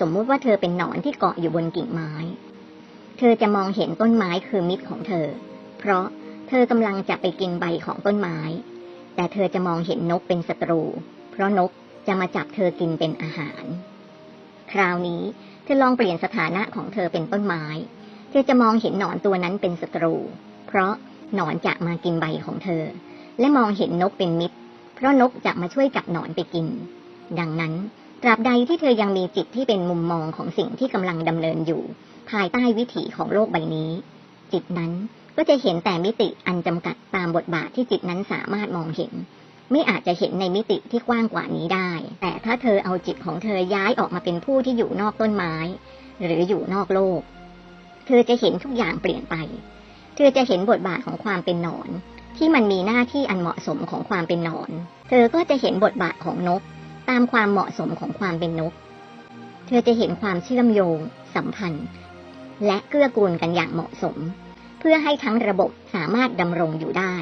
สมมุติว่าเธอเป็นหนอนที่เกาะอยู่บนกิ่งไม้ เธอจะมองเห็นต้นไม้คือมิตรของเธอ เพราะเธอกำลังจะไปกินใบของต้นไม้ แต่เธอจะมองเห็นนกเป็นศัตรู เพราะนกจะมาจับเธอกินเป็นอาหาร คราวนี้เธอลองเปลี่ยนสถานะของเธอเป็นต้นไม้ เธอจะมองเห็นหนอนตัวนั้นเป็นศัตรู เพราะหนอนจะมากินใบของเธอ และมองเห็นนกเป็นมิตร เพราะนกจะมาช่วยจับหนอนไปกิน ดังนั้น ราบใดที่เธอยังมีจิตที่เป็นมุมมองของสิ่งที่กำลังดำเนินอยู่ ภายใต้วิถีของโลกใบนี้ จิตนั้นก็จะเห็นแต่มิติอันจำกัดตามบทบาทที่จิตนั้นสามารถมองเห็น ไม่อาจจะเห็นในมิติที่กว้างกว่านี้ได้ แต่ถ้าเธอเอาจิตของเธอย้ายออกมาเป็นผู้ที่อยู่นอกต้นไม้ หรืออยู่นอกโลก เธอจะเห็นทุกอย่างเปลี่ยนไป เธอจะเห็นบทบาทของความเป็นหนอน ที่มันมีหน้าที่อันเหมาะสมของความเป็นหนอน เธอก็จะเห็นบทบาทของนก ตามความเหมาะสมของความเป็นนก เธอจะเห็นความเชื่อมโยง สัมพันธ์ และเกื้อกูลกันอย่างเหมาะสม เพื่อให้ทั้งระบบสามารถดำรงอยู่ได้